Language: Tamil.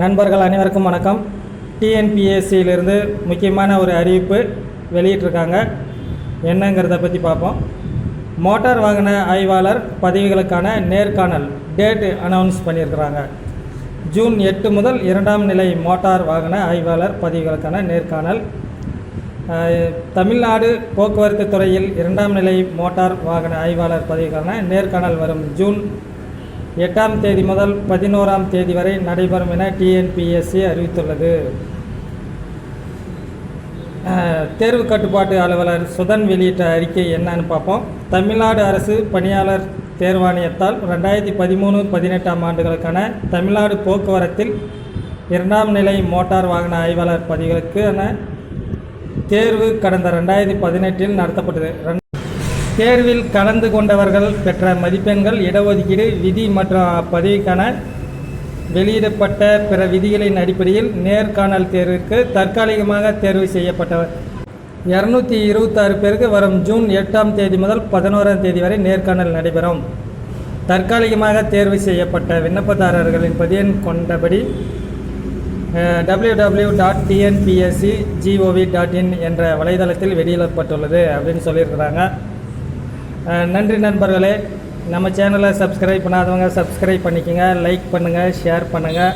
நண்பர்கள் அனைவருக்கும் வணக்கம். டிஎன்பிஎஸ்சியிலிருந்து முக்கியமான ஒரு அறிவிப்பு வெளியிட்டிருக்காங்க. என்னங்கிறத பற்றி பார்ப்போம். மோட்டார் வாகன ஆய்வாளர் பதவிகளுக்கான நேர்காணல் டேட் அனௌன்ஸ் பண்ணியிருக்கிறாங்க. ஜூன் எட்டு முதல் இரண்டாம் நிலை மோட்டார் வாகன ஆய்வாளர் பதவிகளுக்கான நேர்காணல். தமிழ்நாடு போக்குவரத்து துறையில் இரண்டாம் நிலை மோட்டார் வாகன ஆய்வாளர் பதவிக்கான நேர்காணல் வரும் ஜூன் எட்டாம் தேதி முதல் பதினோராம் தேதி வரை நடைபெறும் என டிஎன்பிஎஸ்சி அறிவித்துள்ளது. தேர்வு கட்டுப்பாட்டு அலுவலர் சுதன் வெளியிட்ட அறிக்கை என்னன்னு பார்ப்போம். தமிழ்நாடு அரசு பணியாளர் தேர்வாணையத்தால் ரெண்டாயிரத்தி பதிமூணு பதினெட்டாம் ஆண்டுகளுக்கான தமிழ்நாடு போக்குவரத்தில் இரண்டாம் நிலை மோட்டார் வாகன ஆய்வாளர் பதவிகளுக்கான தேர்வு கடந்த ரெண்டாயிரத்தி பதினெட்டில் நடத்தப்பட்டது. தேர்வில் கலந்து கொண்டவர்கள் பெற்ற மதிப்பெண்கள் இடஒதுக்கீடு விதி மற்றும் அப்பதவிக்கான வெளியிடப்பட்ட பிற விதிகளின் அடிப்படையில் நேர்காணல் தேர்விற்கு தற்காலிகமாக தேர்வு செய்யப்பட்டவர். இரநூத்தி இருபத்தாறு பேருக்கு வரும் ஜூன் எட்டாம் தேதி முதல் பதினோராம் தேதி வரை நேர்காணல் நடைபெறும். தற்காலிகமாக தேர்வு செய்யப்பட்ட விண்ணப்பதாரர்களின் பதியன் கொண்டபடி W W dot TNPSC GOV dot in என்ற வலைதளத்தில் வெளியிடப்பட்டுள்ளது அப்படின்னு சொல்லியிருக்கிறாங்க. நன்றி நண்பர்களே. நம்ம சேனலை சப்ஸ்கிரைப் பண்ணாதவங்க சப்ஸ்கிரைப் பண்ணிக்கோங்க லைக் பண்ணுங்கள் ஷேர் பண்ணுங்கள்